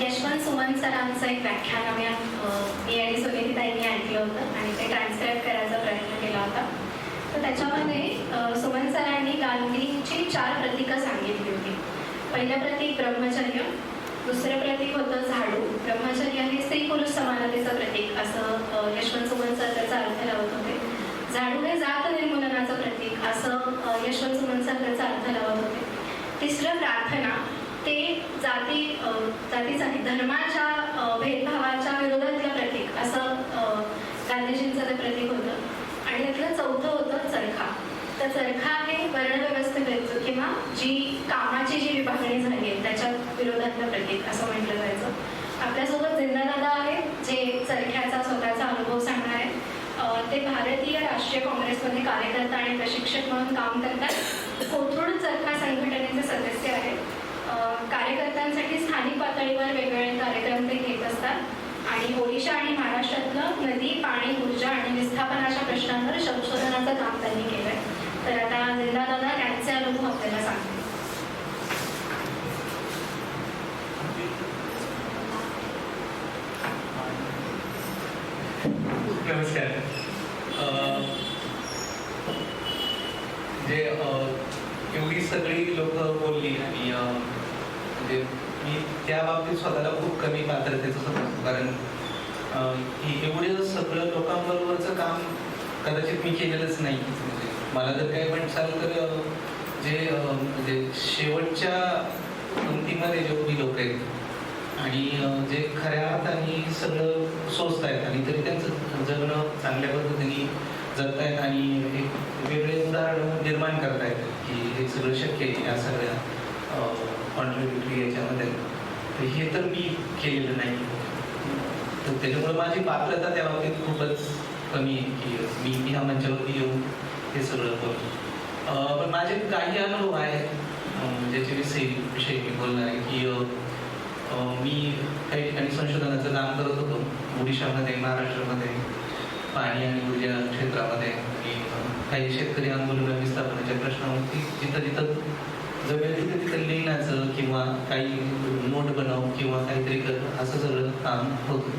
यशवंत सुमन सरांचं एक व्याख्यान आम्ही अं, मी आणि सुनीती ताईंनी ऐकलं होतं आणि ते ट्रान्सक्राईब करायचा प्रयत्न केला होता. तर त्याच्यामध्ये सुमन सरांनी गांधींची चार प्रतीकं सांगितली होती. पहिलं प्रतीक ब्रह्मचर्य दुसरं प्रतीक होतं झाडू. ब्रह्मचर्य हे स्त्री पुरुष समानतेचं प्रतीक असं यशवंत सुमन सर त्याचा अर्थ लावत होते. झाडू हे जात निर्मूलनाचं प्रतीक असं यशवंत सुमन सर त्याचा अर्थ लावत होते. तिसरं प्रार्थना ते जाती जातीचा धर्माच्या भेदभावाच्या विरोधातलं प्रतीक असं गांधीजींचं ते प्रतीक होतं. आणि त्यातलं चौथं होतं चरखा. तर चरखा हे वर्णव्यवस्थेचं किंवा जी कामाची जी विभागणी झाली आहे त्याच्या विरोधातलं प्रतीक असं म्हटलं जायचं. आपल्यासोबत जिंदादादा आहेत जे चरख्याचा स्वतःचा अनुभव सांगणार आहे. ते भारतीय राष्ट्रीय काँग्रेसमध्ये कार्यकर्ता आणि प्रशिक्षक म्हणून काम करतात. कोथरूड चरखा संघटनेचे सदस्य आहेत. कार्यकर्त्यांसाठी स्थानिक पातळीवर वेगवेगळे कार्यक्रम ते घेत असतात. आणि ओडिशा आणि महाराष्ट्रातलं नदी पाणी ऊर्जा आणि विस्थापनाच्या प्रश्नांवर संशोधनाचं काम त्यांनी केलंय. तर आता जिंदादादा त्यांचे अनुभव आपल्याला सांगते नमस्कार. जे एवढी सगळी लोक बोलली आणि म्हणजे मी त्या बाबतीत स्वतःला खूप कमी पात्रतेचं समजतो कारण एवढं सगळं लोकांबरोबरचं काम कदाचित मी केलेलंच नाही. म्हणजे मला जर काही म्हणसाल तर जे म्हणजे शेवटच्या पंक्तीमध्ये जे उभी लोक आहेत आणि जे खऱ्या अर्थाने सगळं सोचत आहेत आणि तरी त्यांचं जगणं चांगल्या पद्धतीने जगतायत आणि एक वेगळे उदाहरण निर्माण करतायत की हे सगळं शक्य आहे या सगळ्या कॉन्ट्रीब्युटरी याच्यामध्ये. तर हे तर मी केलेलं नाही. तर त्याच्यामुळे माझी पात्रता त्या बाबतीत खूपच कमी आहे की मी ह्या मंचावरती येऊन हे सगळं बोलतो पण माझे काही अनुभव आहेत अं, ज्याच्याविषयी विषयी मी बोलणार आहे की मी काही ठिकाणी संशोधनाचं काम करत होतो ओडिशामध्ये महाराष्ट्रामध्ये पाणी आणि ऊर्जा क्षेत्रामध्ये काही शेतकरी आंदोलन विस्थापनाच्या प्रश्नावरती जिथं जिथं तिथं तिथं लिहिण्याचं किंवा काही नोट बनव किंवा काहीतरी कर असं सगळं काम होतं.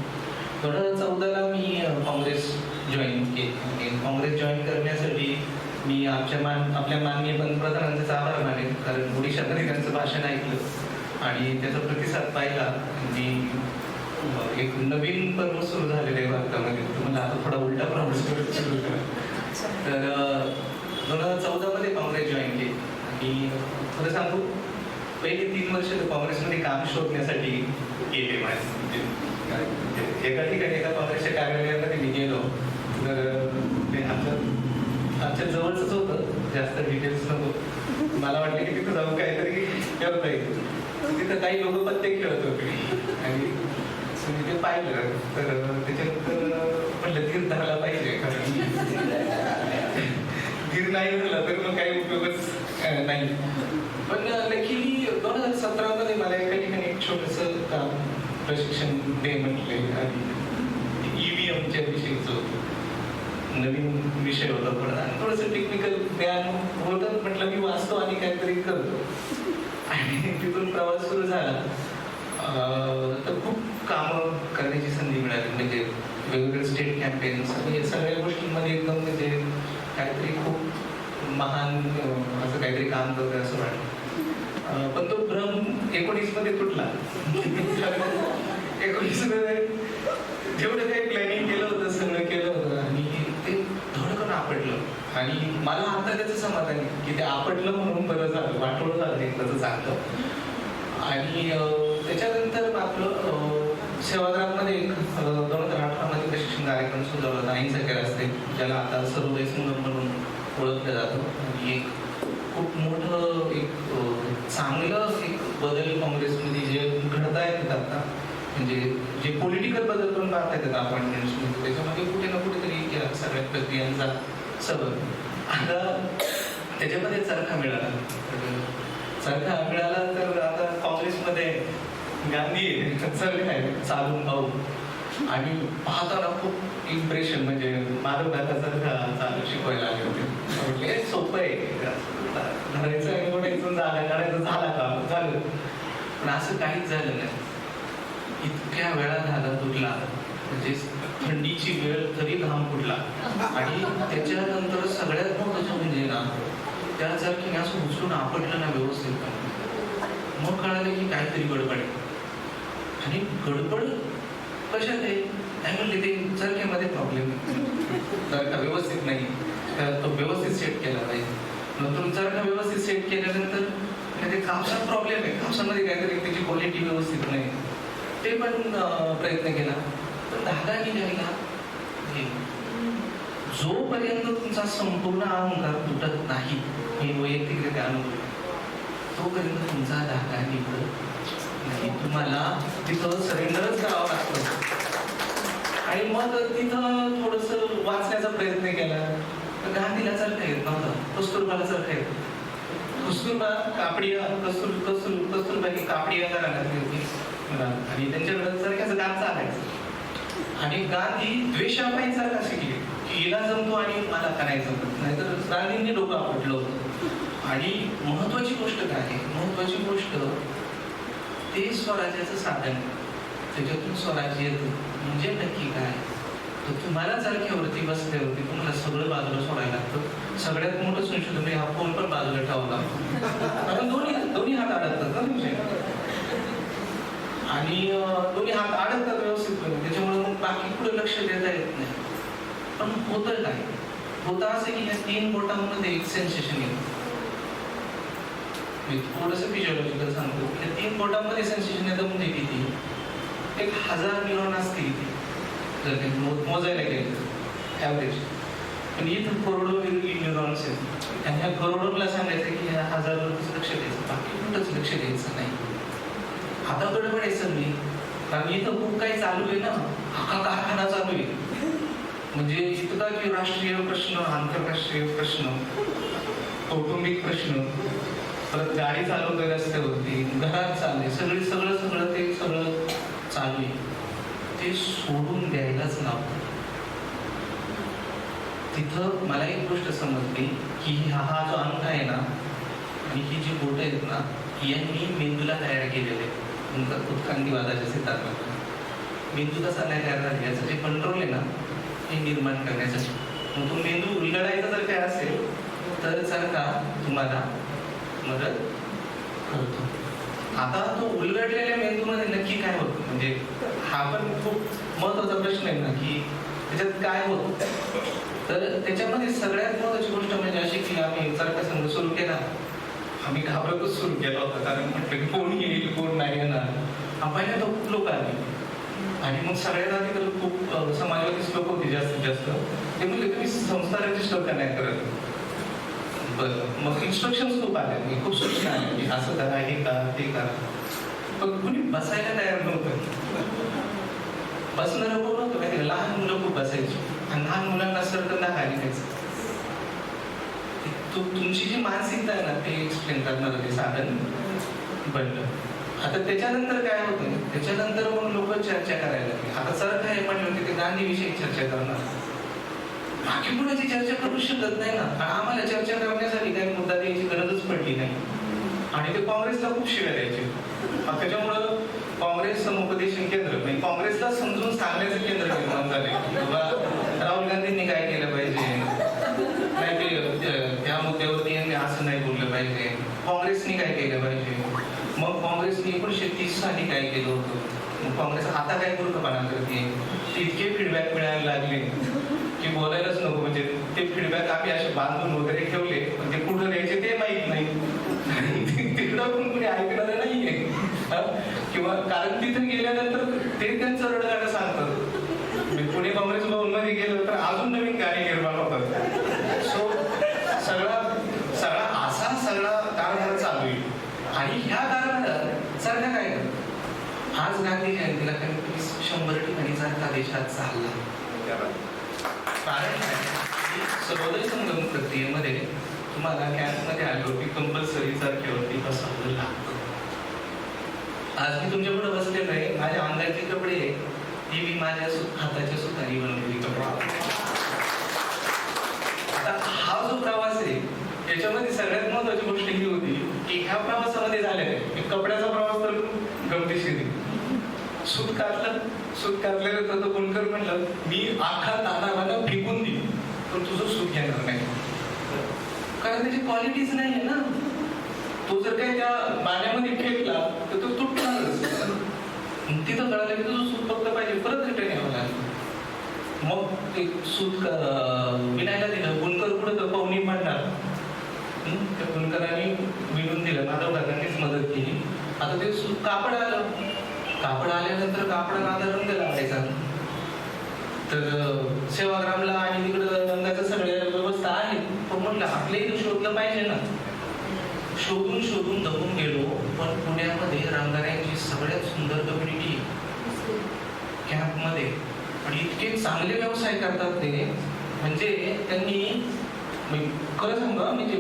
दोन हजार चौदाला मी काँग्रेस जॉईन केली. आणि काँग्रेस जॉईन करण्यासाठी मी आमच्या मान आपल्या माननीय पंतप्रधानांचे आभार मानेन कारण ओडिशामध्ये त्यांचं भाषण ऐकलं. आणि त्याचा प्रतिसाद पाहिला. अं, एक नवीन पर्व सुरू झालेलं आहे भारतामध्ये. तुम्हाला आता थोडा उलटा प्रवास सुरू करा तर दोन हजार चौदामध्ये काँग्रेस जॉईन केली. आणि खरं सांगू पहिले तीन वर्ष तर काँग्रेसमध्ये काम शोधण्यासाठी गेले माझे. म्हणजे एका ठिकाणी एका काँग्रेसच्या कार्यालयामध्ये मी गेलो. तर ते आमच्या आमच्या जवळच होतं जास्त डिटेल्स नको. मला वाटलं की तिथं जाऊन काहीतरी करता येईल तिथं काही लोक पत्ते खेळत होते. आणि मी ते पाहिलं. तर त्याच्यानंतर म्हटलं तीर धरला पाहिजे. कारण तीर नाही धरला तर मग काही उपयोगच नाही. पण लकीली दोन हजार सतरामध्ये मला एका ठिकाणी एक छोटस काम प्रशिक्षण दे म्हटले आणि ईव्हीएमच्या विषयीच होतं नवीन विषय होता पण आणि थोडंसं टेक्निकल ज्ञान होतं म्हटलं मी वाचतो आणि काहीतरी करतो. आणि तिथून प्रवास सुरू झाला. तर खूप कामं करण्याची संधी मिळाली म्हणजे वेगवेगळे स्टेट कॅम्पेन्स आणि या सगळ्या गोष्टींमध्ये एकदम म्हणजे काहीतरी खूप महान असं काहीतरी काम करतोय असं वाटतं. पण तो भ्रम एकोणीसमध्ये तुटला. एकोणीसमध्ये जेवढं काही प्लॅनिंग केलं होतं सगळं केलं होतं आणि ते थोडं आपटलं. आणि मला आता त्याचं समाधान आहे की ते आपटलं म्हणून बरं झालं वाटोळं झालं एक चांगलं आणि त्याच्यानंतर आपलं सेवाग्राममध्ये एक दोन हजार अठरामध्ये प्रशिक्षण कार्यक्रम सुरू झाला होता अहिंसा असते ज्याला आता सर्वोदय संगम म्हणून ओळखलं जातं. आणि एक खूप मोठं एक चांगलं एक बदल काँग्रेसमध्ये जे घडता येतात आता म्हणजे जे पॉलिटिकल बदल पण पाहता येतात अपॉइंटमेंट्स त्याच्यामध्ये कुठे ना कुठेतरी या सगळ्या प्रक्रियांचा सबब आता त्याच्यामध्ये चरखा मिळाला. चरखा मिळाला तर आता काँग्रेसमध्ये गांधी चरखा आहे चालून पाहू आणि पाहताना खूप इम्प्रेशन म्हणजे माधवदाचा चरखा चालू शिकवायला आले होते. सोपं आहे. धरायचं आणि ओढायचं झालं काढायचं झाला का? झालं. पण असं काहीच झालं नाही. इतक्या वेळा धागा तुटला. म्हणजे थंडीची वेळ तरी घाम फुटला. आणि त्याच्यानंतर सगळ्यात महत्वाचं म्हणजे ना त्या जर की असं उचलून आपटलं ना व्यवस्थित. मग कळालं की काहीतरी गडबड आहे. आणि गडबड कशात आहे? नाही म्हणले ते चरख्यामध्ये प्रॉब्लेम आहे. व्यवस्थित नाही. तर तो व्यवस्थित सेट केला पाहिजे. नंतर चरखा व्यवस्थित सेट केल्यानंतर म्हणजे ते कापसात प्रॉब्लेम आहे. कापसामध्ये काहीतरी त्याची क्वालिटी व्यवस्थित नाही. ते पण प्रयत्न केला. तर धागा निघायला हे जोपर्यंत तुमचा संपूर्ण अहंकार तुटत नाही मी वैयक्तिकरित्या अनुभव तोपर्यंत तुमचा धागा निघत नाही. तुम्हाला तिथं सरेंडरच करावं लागतं. आणि मग तिथं थोडस वाचण्याचा प्रयत्न केला. गांधीला चरखा येत नव्हतं. कस्तुरबाला चरखा येत कस्तुरबा कापडी कस्तूर कस्तूर कस्तुरबा ही कापडी घराण्यात होती. आणि त्यांच्याकडे चरख्याचं काम चालायचं. आणि गांधी द्वेषापायी चरखा शिकले. की हिला जमतो आणि मला करायचं नाहीतर गांधींनी डोकं आपटलं होतं. आणि महत्वाची गोष्ट काय आहे? महत्वाची गोष्ट ते स्वराज्याचं साधन त्याच्यातून स्वराज्य येतं. म्हणजे नक्की काय? तर तुम्हाला बसले बसल्यावरती तुम्हाला सगळं बाजूला सोडायला लागतं. सगळ्यात मोठं संशोधन म्हणजे हा फोन पण बाजूला ठेवावा लागतो. कारण दोन्ही दोन्ही हात अडकतात ना तुमचे. आणि दोन्ही हात अडकतात व्यवस्थितपणे. त्याच्यामुळे मग बाकी पुढे लक्ष देता येत नाही. पण होतं काय? होतं असं की या तीन बोटांमध्ये एक सेन्सेशन येतं. मी थोडंसं फिजिओलॉजिकल सांगतो. या तीन बोटांमध्ये सेन्सेशन येतं म्हणजे किती? एक हजार न्यूरॉन असते इथे. जर ते मोजायला गेलं ॲव्हरेज पण इथं करोडो वेगवेगळी न्यूरॉन्स आहेत. आणि ह्या करोडोला सांगायचं की ह्या हजारवरतीच लक्ष द्यायचं. बाकी कुठंच लक्ष द्यायचं नाही. आता पण यायचं मी कारण इथं खूप काही चालू आहे ना. अख्खा कारखाना चालू आहे. म्हणजे इतका की राष्ट्रीय प्रश्न आंतरराष्ट्रीय प्रश्न कौटुंबिक प्रश्न परत गाडी चालवतोय रस्त्यावरती घरात चालले सगळे सगळं सगळं ते सगळं चालू आहे. ते सोडून द्यायलाच नको. तिथं मला एक गोष्ट समजली की हा हा जो अंग आहे ना आणि ही जी बोट आहेत ना यांनी मेंदूला तयार केलेले आहे उत्क्रांतीवादाच्या सिद्धांतात मेंदू कसा नाही तयार झाला याचं जे कंट्रोल आहे ना हे निर्माण करण्यासाठी. मग तो मेंदू उलगडायचा जर काय असेल तर का तुम्हाला मदत करतो. आता तो उलगडलेल्या मेंदूमध्ये नक्की काय होतं? म्हणजे हा पण खूप महत्त्वाचा प्रश्न आहे ना की त्याच्यात काय होत? तर त्याच्यामध्ये सगळ्यात महत्वाची गोष्ट म्हणजे अशी की आम्ही चरखा संघ सुरू केला आम्ही घाबरतच सुरू केला होता कारण म्हटलं की कोण येईल कोण नाही येणार. हा तो खूप लोक आले. आणि मग सगळ्यात आधी तर खूप समाजवादी श्लोक होते जास्तीत जास्त. ते म्हणजे तुम्ही संस्था रजिस्टर का नाही करत? बरं मग इन्स्ट्रक्शन खूप आले मी खूप सूचना आल्या की असं करा हे करा ते करा. पण कुणी बसायला तयार नव्हतं. बसणारं कोण नव्हतं माहिती लहान मुलं खूप बसायची. आणि लहान मुलांना सर सरकंदा खाली द्यायचं तु- तुमची जी मानसिकता आहे ना ते एक्सप्लेन करणार ते साधन बनलं. आता त्याच्यानंतर काय होतं? त्याच्यानंतर मग लोक चर्चा करायला लागली. आता सर काय म्हणले होते ते गांधीविषयी चर्चा करणार. बाकी कुणाची चर्चा करू शकत नाही ना. कारण आम्हाला चर्चा करण्यासाठी काही मुद्दा द्यायची गरजच पडली नाही. आणि ते काँग्रेसला खूप शिव्या द्यायचे. त्याच्यामुळं काँग्रेस समुपदेशन केंद्र म्हणजे काँग्रेसला समजून सांगण्याचं केंद्र निर्माण झाले बाबा राहुल गांधींनी काय केलं पाहिजे? त्या- मुद्द्यावरती यांनी असं नाही बोललं पाहिजे. काँग्रेसनी काय केलं पाहिजे? मग काँग्रेसनी एकोणीशे तीस साली काय केलं होतं? काँग्रेस आता काय मूर्खपणा करते? ते इतके फीडबॅक मिळायला लागले. की बोलायलाच नको म्हणजे ते फीडबॅक आम्ही असे बांधून वगैरे ठेवले पण ते कुठं द्यायचे ते माहीत नाही. आणि तिकडं पण कुणी ऐकणार नाहीये. किंवा कारण तिथे गेल्यानंतर ते त्यांचं रडगाणं सांगतात. मी पुणे काँग्रेस भवनमध्ये गेलो तर अजून नवीन गाणी निर्माण होतात. सो सगळा सगळा असा सगळा कारभार चालू आहे. आणि ह्या कारभारात सरकार काय करतं? आज गांधी जयंतीला कमीत कमी शंभर ठिकाणी सरकार देशात चालला. कारण काय सर्वोदय संगम प्रक्रियेमध्ये तुम्हाला कॅम्पमध्ये आल्यावरती कंपल्सरी चरख्यावरती बसवलं लागतं. आज मी तुमच्याकडे बसले नाही माझ्या अंगाचे कपडे ती मी माझ्या हाताच्या सुतारी बनवलेली कपडा आता हा जो प्रवास आहे याच्यामध्ये सगळ्यात महत्वाची गोष्ट ही होती की ह्या प्रवासामध्ये झाल्या की कपड्याचा प्रवास तर गमतीशीर आहे. सूत काढलं सूत करलेलं तर कोणकर म्हणलं मी आखा तानावाला फेकून देईन पण तुझं सुख घेणार नाही कारण त्याची क्वालिटीच नाही आहे ना. तो जर काही त्या पाण्यामध्ये फेकला तर तो तुटणारच तिथं कळालं की तुझं सूत फक्त पाहिजे परत रिटर्न यावं लागलं. मग ते सूत विनायला दिलं गुणकर पुढे तर पाहुणी मांडणार त्या गुणकरांनी विणून दिलं माधव दादांनीच मदत केली. आता ते सूत कापड आलं कापड आल्यानंतर कापडाला आता रंग लावायचा तर सेवाग्रामला आणि तिकडं रंगाचं सगळ्या व्यवस्था आहे. पण म्हटलं आपल्या इथं शोधलं पाहिजे ना. शोधून शोधून दबून गेलो पण पुण्यामध्ये रंगाऱ्यांची सगळ्यात सुंदर कम्युनिटी कॅम्पमध्ये. आणि इतके चांगले व्यवसाय करतात ते. म्हणजे त्यांनी खरं सांगा म्हणजे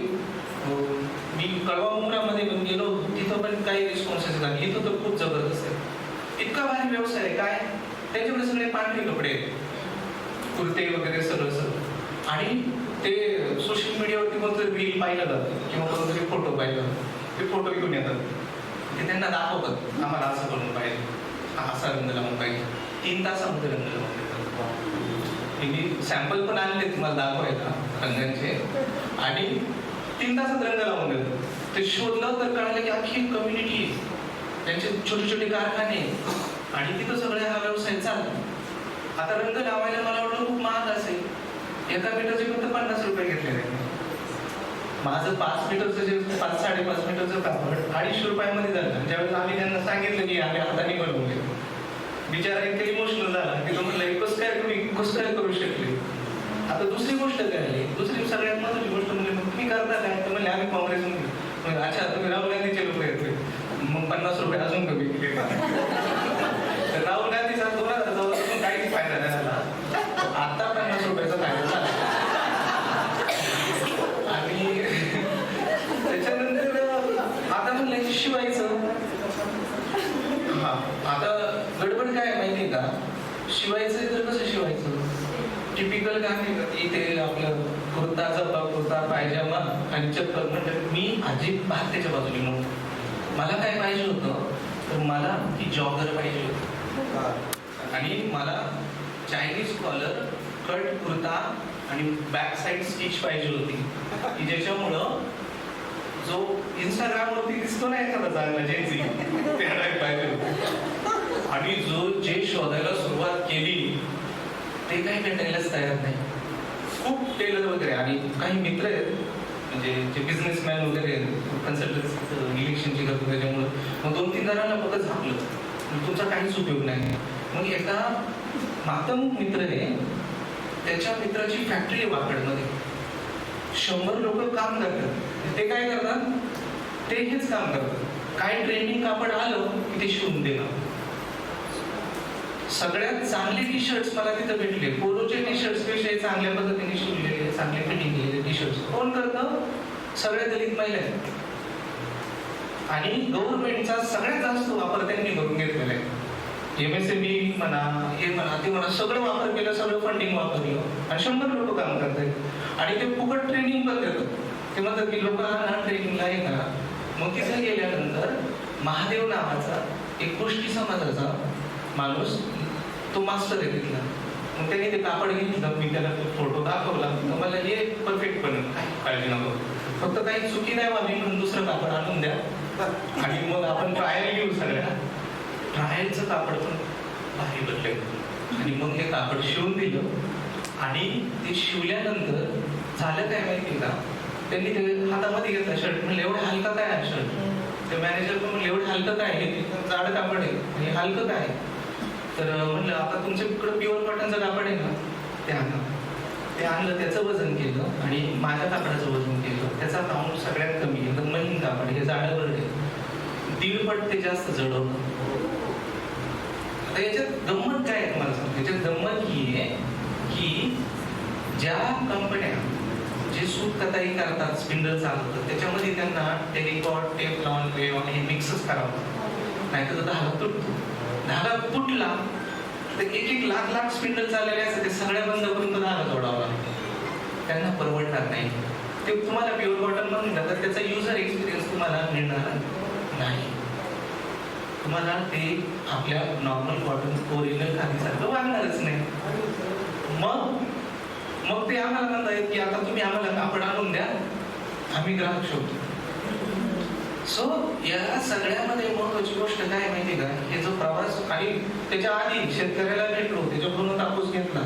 मी कळवा उमरामध्ये पण गेलो तिथं पण काही रिस्पॉन्सेस लागले इथं तर खूप जबरदस्त आहे. इतका भारी व्यवसाय आहे काय? त्यांच्याकडे सगळे पांढरे कपडे आहेत कुर्ते वगैरे सगळं सगळं. आणि ते सोशल मीडियावरती कोणतरी रील पाहिलं जातं किंवा कोणतरी फोटो पाहिलं ते फोटो घेऊन येतात. ते त्यांना दाखवतात आम्हाला असं करून पाहिजे. हा असा रंग लावून पाहिजे. तीन तासामध्ये रंग लावून देतात मी सॅम्पल पण आणले तुम्हाला दाखवायला रंगांचे. आणि तीन तासात रंग लावून देतात. ते शोधलं तर कळालं की अख्खी कम्युनिटी त्यांचे छोटे छोटे कारखाने आणि तिथं सगळे हा व्यवसाय चालतो. आता रंग लावायला मला वाटलं खूप महाग असेल. एका मीटरचे फक्त पन्नास रुपये घेतलेले माझं पाच मीटरचं जे पाच साडेपाच मीटरचं कापड अडीचशे रुपयामध्ये झालं. ज्यावेळेस आम्ही त्यांना सांगितलं की आम्ही हाताने बनवले बिचारा इथे इमोशनल झाला की तो म्हणलं कसं काय तुम्ही कसं काय करू शकले? आता दुसरी गोष्ट काय दुसरी सगळ्यात महत्वाची गोष्ट म्हणजे मग तुम्ही करता काय? तर म्हणले आम्ही काँग्रेसमध्ये म्हणजे अच्छा तुम्ही राहुल गांधीचे लोक येतले मग पन्नास रुपये अजून कमी केले काय राहुल दोन हजार चौदा पासून काहीच फायदा नाही झाला. आता पन्नास रुपयाचा फायदा झाला. आणि त्याच्यानंतर आता म्हणलं शिवायचं. हा आता गडबड काय आहे का? शिवायचं तर कसं शिवायचं? टिपिकल काय इथे आपलं कुर्ता जब्बा कुर्ता पायजामा आणि चप्पल. म्हणजे मी अजिबात त्याच्या बाजूने म्हणतो मला काय पाहिजे होतं तर मला ती जॉगर पाहिजे होती. आणि मला चायनीज कॉलर कट कुर्ता आणि बॅक साईड स्टिच पाहिजे होती. की ज्याच्यामुळं जो इंस्टाग्राम वरती दिसतो ना एखादा चांगला जेन्सी ते type पाहिजे होतं. आणि जो जे शोधायला सुरुवात केली ते काही भेटायलाच तयार नाही. खूप टेलर वगैरे आणि काही मित्र आहेत म्हणजे जे बिझनेसमॅन वगैरे कन्सल्टन्सी इलेक्शनची करतो त्याच्यामुळं मग दोन तीन जणांना फक्त झापलं. तुमचा काहीच उपयोग नाही. मग एका मातम मित्र आहे त्याच्या मित्राची फॅक्टरी आहे वाकडमध्ये. शंभर लोक काम करतात. ते काय करतात? ते हेच काम करतात. काय ट्रेनिंग कापड आलं की ते शिवून देणार. सगळ्यात चांगले टी शर्ट्स मला तिथं भेटले. पोलोचे टी शर्टपेक्षा चांगल्या पद्धतीने शिवलेले चांगले फिटिंग केलेले टी शर्ट कोण करतं सगळ्या दलित महिला आहेत. आणि गव्हर्नमेंटचा सगळ्यात जास्त वापर त्यांनी करून घेतलेला आहे. एम एस एम ई म्हणा हे म्हणा ते म्हणा सगळं वापर केलं सगळं फंडिंग वापरलं. आणि शंभर लोक काम करतात आणि ते फुकट ट्रेनिंग पण देतात. ते म्हणतात की लोक ट्रेनिंगला हे करा. मग तिथे गेल्यानंतर महादेव नावाचा एक गोष्टी समाजाचा माणूस तो मास्टर आहे तिथला. मग त्याने ते कापड घेतलं मी त्याला तो फोटो दाखवला. तर मला हे परफेक्ट काय काळजी नको. फक्त काही चुकी नाही व्हावी म्हणून दुसरं कापड आणून द्या. आणि मग आपण ट्रायल घेऊ सगळ्या ट्रायलचं कापड पण भारी बदलेल. आणि मग हे कापड शिवून दिलं. आणि ते शिवल्यानंतर झालं काय माहिती का? त्यांनी ते हातामध्ये घेतला शर्ट म्हणलं एवढं हलका काय आहे शर्ट ते मॅनेजर पण एवढं हलकं काय आहे? हे जाड कापड आहे. हलकं काय आहे? तर म्हणलं आता तुमच्याकडे प्युअर कॉटनचं कापड आहे ना ते आणा. ते आणलं त्याचं वजन केलं आणि माझ्या कापडाचं वजन केलं. त्याचा राऊंड सगळ्यात कमी एकदम महीन कापड हे जाडं बरं आहे. दीडपट ते जास्त जड आता याच्यात गंमत काय आहे तुम्हाला सांगतो. याच्यात गंमत ही आहे की ज्या कंपन्या जे सूत कताई करतात स्पिंडल चालवतात त्याच्यामध्ये त्यांना टेलिकॉट टेफलॉन वेव हे मिक्सच करावं नाही तर हात तुटतो. धागा तुटला तर एक एक लाख लाख स्पिंडल चाललेले असतात ते सगळ्या बंद करून तो धागा जोडावा. त्यांना परवडणार नाही. ते तुम्हाला प्युअर कॉटन म्हणून तर त्याचा युजर एक्सपिरियन्स तुम्हाला मिळणार नाही. तुम्हाला ते आपल्या नॉर्मल कॉटन ओरिजिनल खादीसारखं वागणारच नाही. मग मग ते आम्हाला म्हणतायत की आता तुम्ही आम्हाला कापड आणून द्या आम्ही ग्राहक शोधतो. सो या सगळ्यामध्ये महत्वाची गोष्ट काय माहिती का? हे जो प्रवास आणि त्याच्या आधी शेतकऱ्याला भेटलो त्याच्याकडून कापूस घेतला.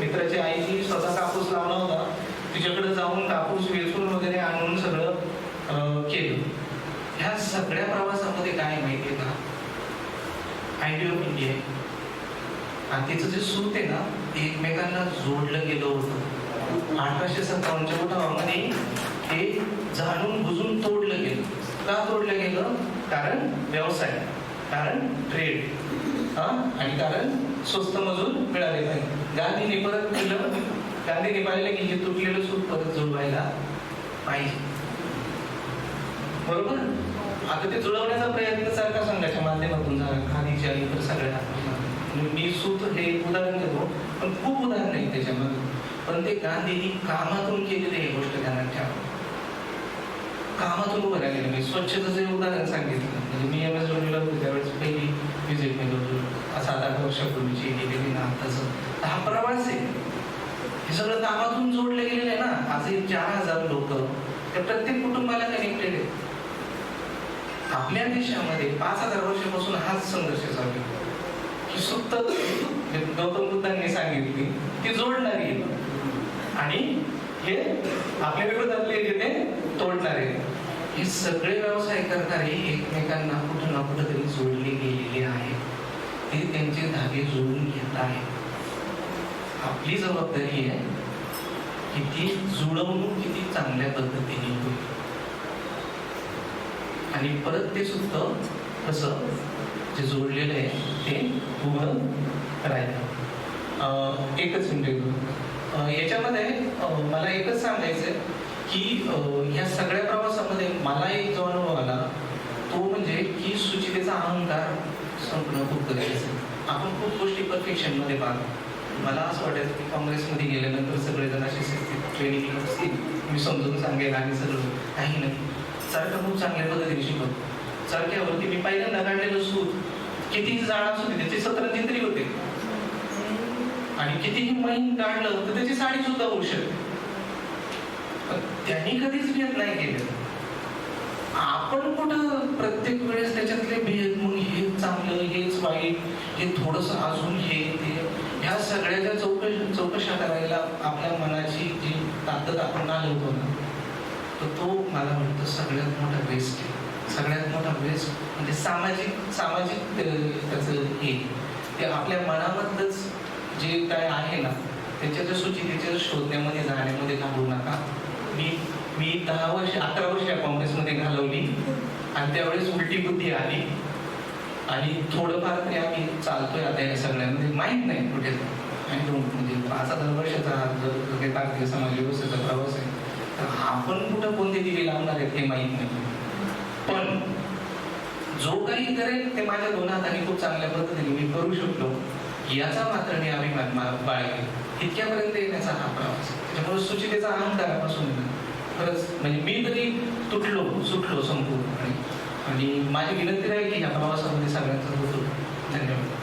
मित्राची आईची स्वतः कापूस लावला होता. तिच्याकडे जाऊन कापूस वेचून वगैरे आणून सगळं केलं. ह्या सगळ्या प्रवासामध्ये काय माहिती का? आयडिया ऑफ इंडिया आणि तिचं जे सूत आहे ना ते एकमेकांना जोडलं गेलं होतं. अठराशे सत्तावन्नच्या उठावामध्ये ते जाणून बुजून तोडलं. का जोडलं गेलं कारण व्यवसाय कारण ट्रेड हा? आणि कारण स्वस्त मजूर मिळाले पाहिजे गांधीने परत केलं गांधीने पाहिलं की हे तुटलेलं सूत परत जुळवायला पाहिजे. बरोबर? आता ते जुळवण्याचा प्रयत्न सारखा संघाच्या माध्यमातून झाला खादीच्या इतर सगळ्या मी सूत हे उदाहरण देतो पण खूप उदाहरण आहे त्याच्यामध्ये. पण ते गांधीनी कामातून केलेली ही गोष्ट ध्यानात ठेवा कामातून उभं राहिलेलं मी स्वच्छतेचं उदाहरण सांगितलं. म्हणजे मी एम एस धोनीला त्यावेळेस पहिली व्हिजिट मी होतो. सात आठ वर्षापूर्वीची गेलेली ना आताचं हा प्रवास आहे. हे सगळं कामातून जोडले गेलेलं आहे ना. असे चार हजार लोक त्या प्रत्येक कुटुंबाला कनेक्टेड आहे आपल्या देशामध्ये पाच हजार वर्षापासून हाच संघर्ष चालू आहे. सुप्त गौतम बुद्धांनी सांगितली ती जोडणारी आणि हे आपल्या विरोधातले जे ते तोडणारे. हे सगळे व्यवसाय करणारे एकमेकांना कुठं ना कुठं तरी जोडले गेलेले आहेत. ते त्यांचे धागे जोडून घेत आहेत. आपली जबाबदारी आहे की ती जुळवणूक किती चांगल्या पद्धतीने होईल. आणि परत ते सुद्धा कसं जे जोडलेलं आहे ते उभं राहिलं. एकच मिनिट. याच्यामध्ये मला एकच सांगायचं की ह्या या सगळ्या प्रवासामध्ये मला एक जो अनुभव आला तो म्हणजे की सुचितेचा अहंकार संपणं खूप गरजेचं आहे. आपण खूप गोष्टी परफेक्शनमध्ये पाहतो. मला असं वाटायचं की काँग्रेसमध्ये गेल्यानंतर सगळेजण असे ट्रेनिंग असतील. मी समजून सांगेल आणि सगळं काही नाही. सारखं खूप चांगल्या पद्धतीने शिकवतो. सारख्यावरती मी पहिल्यांदा काढलेलं सूत किती जाड असू त्याचे सतरा सतरंजी तरी होते. आणि कितीही महिन काढलं तर त्याची साडी सुद्धा होऊ शकते. त्यांनी कधीच भेद नाही केलं आपण कुठं प्रत्येक वेळेस त्याच्यातले भेद मग हे चांगलं हेच वाईट हे थोडस अजून हे ते ह्या सगळ्याच्या चौकश चौकशा करायला आपल्या मनाची जी ताकद आपण घालवतो ना तर तो मला वाटतं सगळ्यात मोठा वेस्ट आहे. सगळ्यात मोठा वेस्ट म्हणजे सामाजिक सामाजिक त्याचं हे ते आपल्या मनामधलंच जे काय आहे ना त्याच्या सुचितेच्या शोधण्यामध्ये जाण्यामध्ये घालवू नका. मी मी दहा वर्ष अकरा वर्ष या काँग्रेसमध्ये घालवली. आणि त्यावेळेस उलटी बुद्धी आली. आणि थोडंफार ते आम्ही चालतोय आता या सगळ्यामध्ये. माहीत नाही कुठे. आणि तो म्हणजे पाच हजार वर्षाचा जर भारतीय समाज व्यवस्थेचा प्रवास आहे. तर आपण कुठं कोणते दिवे लावणार आहेत हे माहीत नाही. पण जो काही करेल ते माझ्या दोन हाताने खूप चांगल्या पद्धतीने मी करू शकलो. याचा मात्र मी अभिमान मा- इतक्यापर्यंत येण्याचा हा प्रवास. त्यामुळे सुचितेचा अहंकारापासून खरंच म्हणजे मी तरी तुटलो सुटलो संपूर्ण आणि आणि माझी विनंती राहील की ह्या प्रवासामध्ये सगळ्यांचा होतो. धन्यवाद.